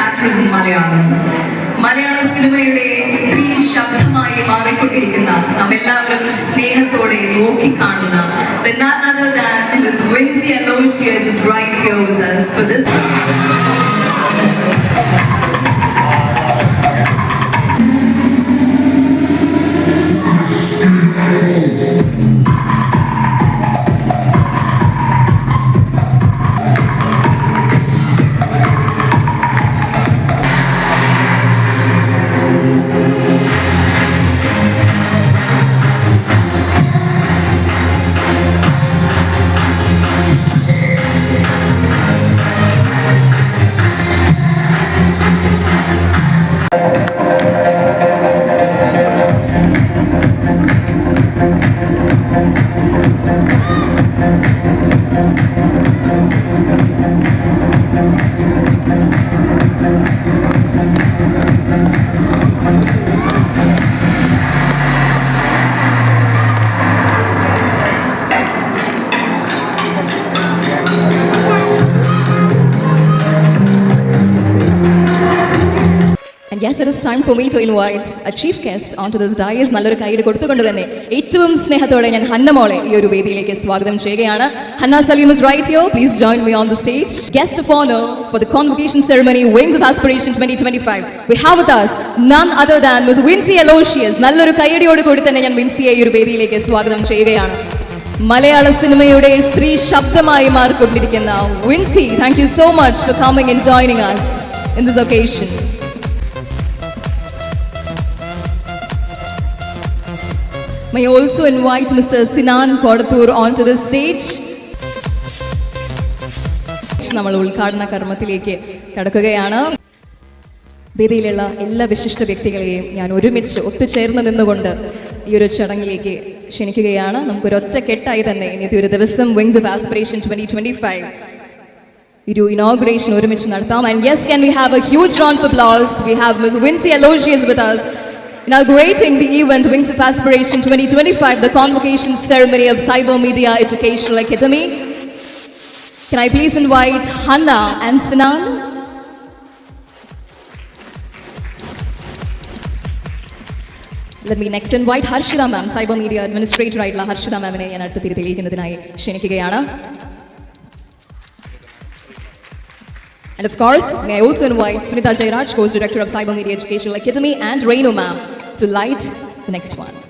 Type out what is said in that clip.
ആലയാണ് മലയാള സിനിമയുടെ സ്ത്രീ ശബ്ദമായി മാറിക്കൊണ്ടിരിക്കുന്ന നമ്മെല്ലാവരും സ്നേഹത്തോടെ നോക്കിക്കാണുന്ന the none other than Miss Wincy Aloysius is Thank you. And yes, it is time for me to invite a chief guest onto this dais. നല്ലൊരു കൈയ്യടി കൊടുത്തുകൊണ്ട് തന്നെ ഏറ്റവും സ്നേഹത്തോടെ ഞാൻ ഹന്ന മോളെ ഈ ഒരു വേദിയിലേക്ക് സ്വാഗതം ചെയ്യുകയാണ് Hannah Saleem is right here. Please join me on the stage. Guest of honor for the convocation ceremony Wings of Aspiration 2025. We have with us none other than Ms. Wincy Aloysius. നല്ലൊരു കൈയ്യടിയോട് കൂടി തന്നെ ഞാൻ വിൻസിയെ ഈ ഒരു വേദിയിലേക്ക് സ്വാഗതം ചെയ്യുകയാണ് മലയാള സിനിമയുടെ സ്ത്രീ ശബ്ദമായി മാറിക്കൊണ്ടിരിക്കുന്ന Vincy thank you so much for coming and joining us in this occasion. May I also invite Mr. Sinan Kodatur onto the stage. നമ്മൾ ഉദ്ഘാടന കർമ്മത്തിലേക്ക് കടക്കുകയാണ് വേദിയിലുള്ള എല്ലാ വിശിഷ്ട വ്യക്തികളെയും ഞാൻ ഒരുമിച്ച് ഒത്തുചേർന്ന് നിന്നുകൊണ്ട് ഈ ഒരു ചടങ്ങിലേക്ക് ക്ഷണിക്കുകയാണ് നമുക്കൊരൊറ്റ കെട്ടായി തന്നെ ഇന്നത്തെ ഒരു ദിവസം wings of aspiration twenty twenty five ഒരു ഇനോഗ്രേഷൻ ഒരുമിച്ച് നടത്താം and yes can we have a huge round of applause V have miss Vincy Aloshious with us inaugurating the event Wings of Aspiration 2025 the convocation ceremony of Cyber Media Educational Academy can I please invite Hanna and Sinan Let me next invite Harshida ma'am, Cyber Media Administrator ആയിട്ടുള്ള ഹർഷിത മാമിനെ ഞാൻ അടുത്ത തിരി തെളിയിക്കുന്നതിനായി ക്ഷണിക്കുകയാണ് And of course, may I also invite Sunita Jairaj, course director of Cyber Media Educational Academy, and Renu ma'am to light the next one.